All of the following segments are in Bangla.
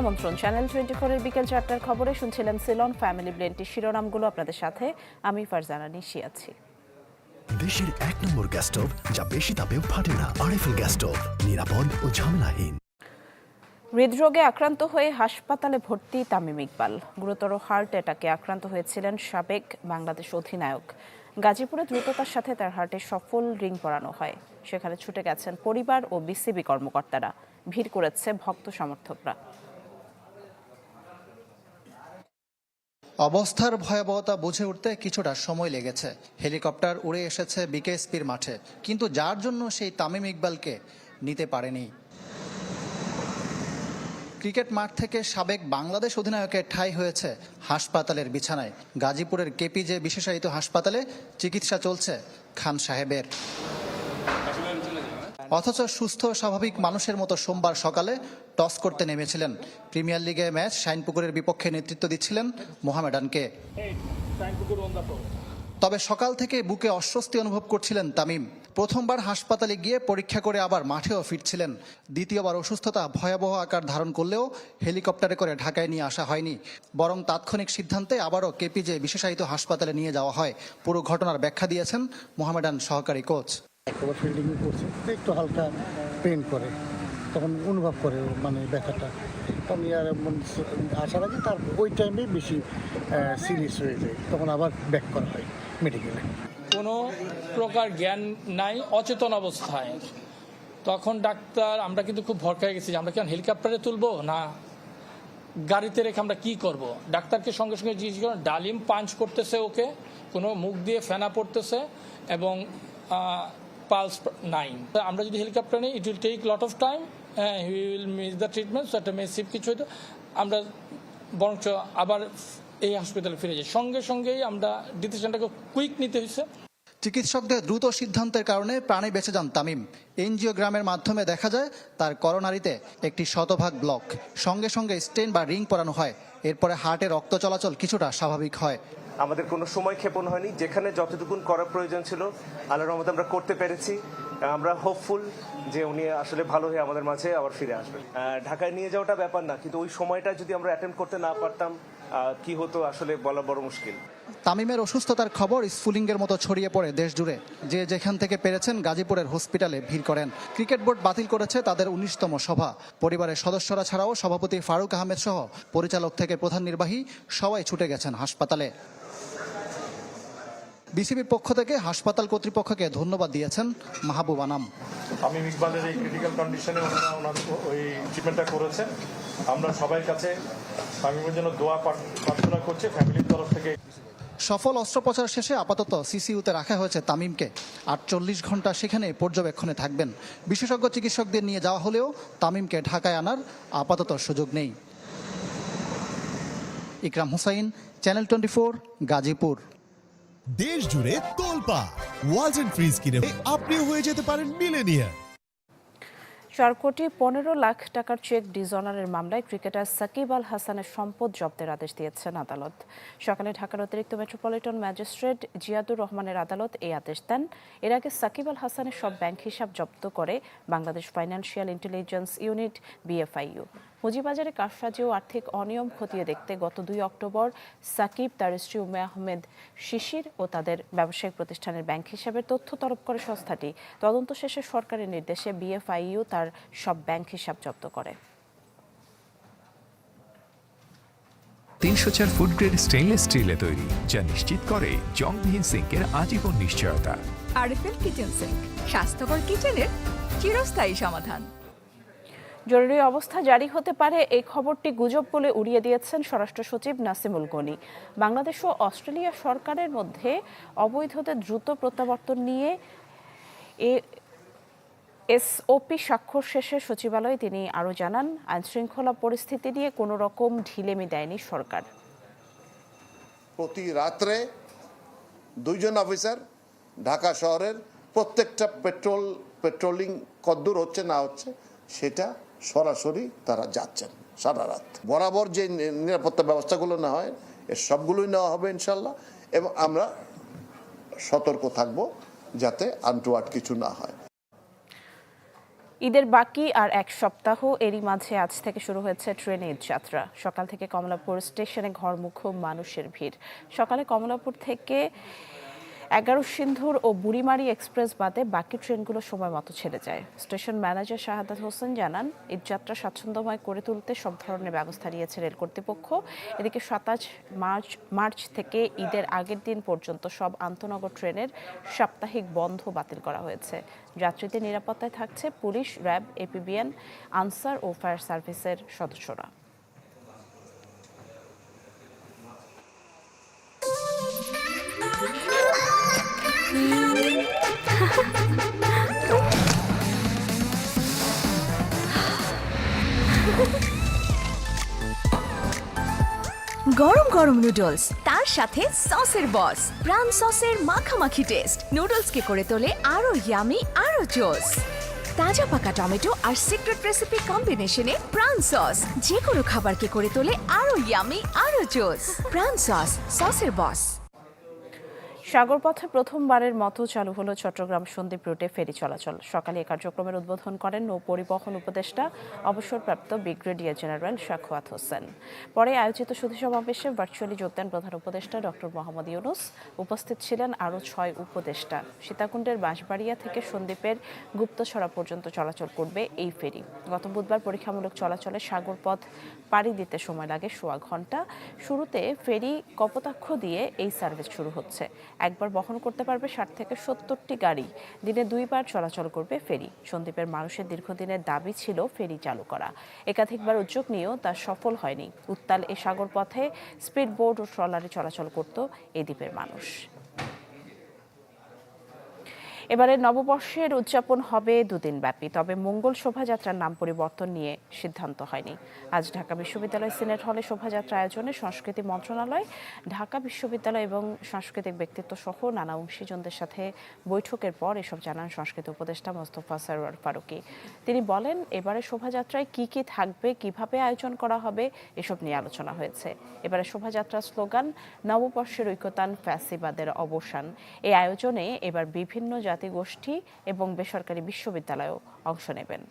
আমন্ত্রণ। চ্যানেল টোয়েন্টি ফোরের বিকেল চারটার খবরে শুনছিলেন সিলন ফ্যামিলি ব্লেন্ডটির শিরোনামগুলো। আপনাদের সাথে আমি ফারজানা নিশি আছি। দেশের এক নম্বর গ্যাস স্টোভ যা বেশি তাপেও ফাটে না। আরএফএল গ্যাস স্টোভ নিরাপদ ও ঝামেলাহীন। হৃদরোগে আক্রান্ত হয়ে হাসপাতালে ভর্তি তামিম ইকবাল। গুরুতর হার্ট অ্যাটাকে আক্রান্ত হয়েছিলেন সাবেক বাংলাদেশ অধিনায়ক। গাজীপুরে দ্রুততার সাথে তার হার্টে সফল রিং পরানো হয়। সেখানে ছুটে গেছেন পরিবার ও বিসিবি কর্মকর্তারা। ভিড় করেছে ভক্ত সমর্থকরা। অবস্থার ভয়াবহতা বুঝে উঠতে কিছুটা সময় লেগেছে। হেলিকপ্টার উড়ে এসেছে বিকেএসপির মাঠে। কিন্তু যার জন্য সেই তামিম ইকবালকে নিতে পারেনি। ক্রিকেট মাঠ থেকে সাবেক বাংলাদেশ অধিনায়কের ঠাঁই হয়েছে হাসপাতালের বিছানায়। গাজীপুরের কেপিজে বিশেষায়িত হাসপাতালে চিকিৎসা চলছে খান সাহেবের। অথচ সুস্থ স্বাভাবিক মানুষের মতো সোমবার সকালে টস করতে নেমেছিলেন। প্রিমিয়ার লিগে ম্যাচ শাইনপুকুরের বিপক্ষে নেতৃত্ব দিচ্ছিলেন মোহামেডানকে। তবে সকাল থেকে বুকে অস্বস্তি অনুভব করছিলেন তামিম। প্রথমবার হাসপাতালে গিয়ে পরীক্ষা করে আবার মাঠেও ফিরছিলেন। দ্বিতীয়বার অসুস্থতা ভয়াবহ আকার ধারণ করলেও হেলিকপ্টারে করে ঢাকায় নিয়ে আসা হয়নি। বরং তাৎক্ষণিক সিদ্ধান্তে আবারও কেপিজে বিশেষায়িত হাসপাতালে নিয়ে যাওয়া হয়। পুরো ঘটনার ব্যাখ্যা দিয়েছেন মোহামেডান সহকারী কোচ। একটু হালকা পেন করে। তখন অনুভব করে মানে ব্যথাটা। তখন ইয়ার আসার আগে তার ওই টাইমে বেশি সিরিয়াস হয়ে যায়। তখন আবার ব্যাক করা হয় মেডিকেলে কোনো প্রকার জ্ঞান নাই, অচেতন অবস্থায়। তখন ডাক্তার, আমরা কিন্তু খুব ভরকায় গেছি আমরা কেন হেলিকপ্টারে তুলবো? না। গাড়িতে রেখে আমরা কি করব? ডাক্তারকে সঙ্গে সঙ্গে জিজ্ঞেস করেন ডালিম পাঞ্চ করতেছে ওকে? কোনো মুখ দিয়ে ফেনা পড়তেছে এবং পালস নাইন আমরা যদি হেলিকপ্টার নিই it will take lot of time he will miss the treatment একটা মেসিভ কিছু হয়তো আমরা বরঞ্চ আবার এই হাসপাতালে ফিরে যাই। সঙ্গে সঙ্গেই আমরা ডিসিশনটাকে কুইক নিতে হয়েছে। চিকিৎসকদের দ্রুত সিদ্ধান্তের কারণে প্রাণে বেঁচে যান তামিম। এনজিওগ্রামের মাধ্যমে দেখা যায় তার করোনারিতে একটি শতভাগ ব্লক। সঙ্গে সঙ্গে স্টেন বা রিং পরানো হয়। এরপরে হার্টে রক্ত চলাচল কিছুটা স্বাভাবিক হয়। আমাদের কোনো সময় ক্ষেপণ হয়নি। যেখানে যতটুকুন করা প্রয়োজন ছিল আল্লাহর রহমতে আমরা করতে পেরেছি। আমরা হোপফুল যে উনি আসলে ভালো হয়ে আমাদের মাঝে আবার ফিরে আসবেন। ঢাকায় নিয়ে যাওয়াটা ব্যাপার না, কিন্তু ওই সময়টা যদি আমরা অ্যাটেন্ড করতে না পারতাম কি হতো আসলে বলা বড় মুশকিল। তামিমের অসুস্থতার খবর স্ফুলিঙ্গের মতো ছড়িয়ে পড়ে দেশ জুড়ে যে যেখান থেকে পেরেছেন গাজীপুরের হসপিটালে ভিড় করেন। ক্রিকেট বোর্ড বাতিল করেছে তাদের উনিশতম সভা। পরিবারের সদস্যরা ছাড়াও সভাপতি ফারুক আহমেদ সহ পরিচালক থেকে প্রধান নির্বাহী সবাই ছুটে গেছেন হাসপাতালে। বিসিবির পক্ষ থেকে হাসপাতাল কর্তৃপক্ষকে ধন্যবাদ দিয়েছেন মাহবুব আনাম আমি ইকবালের এই ক্রিটিক্যাল কন্ডিশনে ওনারা ওনার ওই ট্রিটমেন্টটা করেছেন। আমরা সবাই কাছে জন্য দোয়া প্রার্থনা করছি ফ্যামিলির তরফ থেকে। সফল অস্ত্রোপচার শেষে আপাতত সিসিইউতে রাখা হয়েছে তামিমকে। আটচল্লিশ ঘণ্টা সেখানে পর্যবেক্ষণে থাকবেন। বিশেষজ্ঞ চিকিৎসকদের নিয়ে যাওয়া হলেও তামিমকে ঢাকায় আনার আপাতত সুযোগ নেই। Ikram Hussain channel twenty Gazipur. দেশ জুড়ে তোলপা ওয়ালটন ফ্রিজ কিনে আপনিও হয়ে যেতে পারেন মিলেনিয়ার চার কোটি পনেরো লাখ টাকার চেক ডিজনারের মামলায় ক্রিকেটার সাকিব আল হাসানের সম্পদ জব্দের আদেশ দিয়েছেন আদালত। সকালে ঢাকার অতিরিক্ত মেট্রোপলিটন ম্যাজিস্ট্রেট জিয়াদুর রহমানের আদালত এই আদেশ দেন। এর আগে সাকিব আল হাসানের সব ব্যাংক হিসাব জব্দ করে Bangladesh financial intelligence unit, BFIU. পুঁজিবাজারে কারসাজি ও আর্থিক অনিয়ম খতিয়ে দেখতে গত দুই অক্টোবর সাকিব তার স্ত্রী উমে আহমেদ শিশির ও তাদের ব্যবসায়িক প্রতিষ্ঠানের ব্যাংক হিসাবের তথ্য তরফ করে সংস্থাটি। তদন্ত শেষে সরকারের নির্দেশে বিএফআইইউ তার সব ব্যাংক হিসাব জব্দ করে। তিনশো চার ফুড গ্রেড স্টেনলেস স্টিলে তৈরি যা নিশ্চিত করে জংবিহীন সিঙ্কের আজীবন নিশ্চয়তা। আরএফএল কিচেন সিঙ্ক স্বাস্থ্যকর কিচেনের চিরস্থায়ী সমাধান। জরুরি অবস্থা জারি হতে পারে, এই খবরটি গুজব বলে উড়িয়ে দিয়েছেন স্বরাষ্ট্র সচিব নাসিমুল গনি। বাংলাদেশ ও অস্ট্রেলিয়া সরকারের মধ্যে অবৈধদের দ্রুত প্রত্যাবর্তন নিয়ে এ, এসওপি স্বাক্ষর শেষে সচিবালয়ে তিনি আরও জানান, আইনশৃঙ্খলা পরিস্থিতি নিয়ে কোনো রকম ঢিলেমি দেয়নি সরকার। প্রতি রাত্রে দুইজন অফিসার ঢাকা শহরের প্রত্যেকটা পেট্রোল, পেট্রোলিং কদ্দূর হচ্ছে না হচ্ছে, সেটা সরাসরি তারা যাচ্ছেন সারা রাত। বরাবর যে নিরাপত্তা ব্যবস্থাগুলো না হয় এর সবগুলোই নেওয়া হবে ইনশাল্লাহ এবং আমরা সতর্ক থাকব যাতে আনটুয়ার্ড কিছু না হয়। ঈদের বাকি আর এক সপ্তাহ এরই মাঝে আজ থেকে শুরু হয়েছে ট্রেনে ঈদ যাত্রা। সকাল থেকে কমলাপুর স্টেশনে ঘরমুখ মানুষের ভিড়। সকালে কমলাপুর থেকে এগারো সিন্ধুর ও বুড়িমারি এক্সপ্রেস বাদে বাকি ট্রেনগুলো সময় মতো ছেড়ে যায়। স্টেশন ম্যানেজার শাহাদাত হোসেন জানান ঈদযাত্রা স্বাচ্ছন্দ্যময় করে তুলতে সব ধরনের ব্যবস্থা নিয়েছে রেল কর্তৃপক্ষ। এদিকে সাতাশ মার্চ মার্চ থেকে ঈদের আগের দিন পর্যন্ত সব আন্তনগর ট্রেনের সাপ্তাহিক বন্ধ বাতিল করা হয়েছে। যাত্রীদের নিরাপত্তায় থাকছে পুলিশ, র্যাব এপিবিএন আনসার ও ফায়ার সার্ভিসের সদস্যরা। গরম গরম নুডলস তার সাথে সসের বস প্রাণ সসের মাখামাখি টেস্ট নুডলসকে করে তোলে আরও ইয়ামি আরও জোস তাজা পাকা টমেটো আর সিক্রেট রেসিপি কম্বিনেশনে প্রাণ সস যে কোনো খাবারকে করে তোলে আরও ইয়ামি আরও জোস প্রাণ সস সসের বস সাগরপথে প্রথমবারের মতো চালু হলো চট্টগ্রাম সন্দ্বীপ রুটে ফেরি চলাচল। সকালে এই কার্যক্রমের উদ্বোধন করেন নৌ পরিবহন উপদেষ্টা, অবসরপ্রাপ্ত ব্রিগেডিয়ার জেনারেল শাখওয়াত হোসেন। পরে আয়োজিত সুধী সমাবেশে ভার্চুয়ালি যোগ দেন প্রধান উপদেষ্টা ডক্টর মোহাম্মদ ইউনুস। উপস্থিত ছিলেন আরও ছয় উপদেষ্টা। সীতাকুণ্ডের বাঁশবাড়িয়া থেকে সন্দ্বীপের গুপ্তছড়া পর্যন্ত চলাচল করবে এই ফেরি। গত বুধবার পরীক্ষামূলক চলাচলে সাগরপথ পাড়ি দিতে সময় লাগে, সোয়া ঘণ্টা শুরুতে ফেরি কপোতাক্ষ দিয়ে এই সার্ভিস শুরু হচ্ছে। একবার বহন করতে পারবে ষাট থেকে সত্তরটি গাড়ি। দিনে দুইবার চলাচল করবে ফেরি। সন্দ্বীপের মানুষের দীর্ঘদিনের দাবি ছিল ফেরি চালু করা। একাধিকবার উদ্যোগ নিয়েও তা সফল হয়নি। উত্তাল এ সাগর পথে স্পিড বোর্ড ও ট্রলারে চলাচল করত এই দ্বীপের মানুষ। এবারে নববর্ষের উদযাপন হবে দুদিন ব্যাপী তবে মঙ্গল শোভাযাত্রার নাম পরিবর্তন নিয়ে সিদ্ধান্ত হয়নি। আজ ঢাকা বিশ্ববিদ্যালয় সিনেট হলে শোভাযাত্রা আয়োজনে সংস্কৃতি মন্ত্রণালয়, ঢাকা বিশ্ববিদ্যালয় এবং সাংস্কৃতিক ব্যক্তিত্ব সহ নানা অংশীজনদের সাথে বৈঠকের পর এসব জানান সংস্কৃতি উপদেষ্টা মোস্তফা সরোয়ার ফারুকি। তিনি বলেন, এবারে শোভাযাত্রায় কি কি থাকবে, কীভাবে আয়োজন করা হবে, এসব নিয়ে আলোচনা হয়েছে। এবারে শোভাযাত্রার স্লোগান, নববর্ষের ঐক্যতান, ফ্যাসিবাদের অবসান। এই আয়োজনে এবার বিভিন্ন জাতিগোষ্ঠী এবং বেসরকারি বিশ্ববিদ্যালয়েও অংশ নেবেন।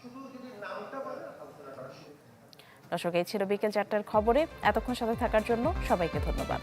দর্শক, এই ছিল বিকেল চারটার খবরে। এতক্ষণ সাথে থাকার জন্য সবাইকে ধন্যবাদ।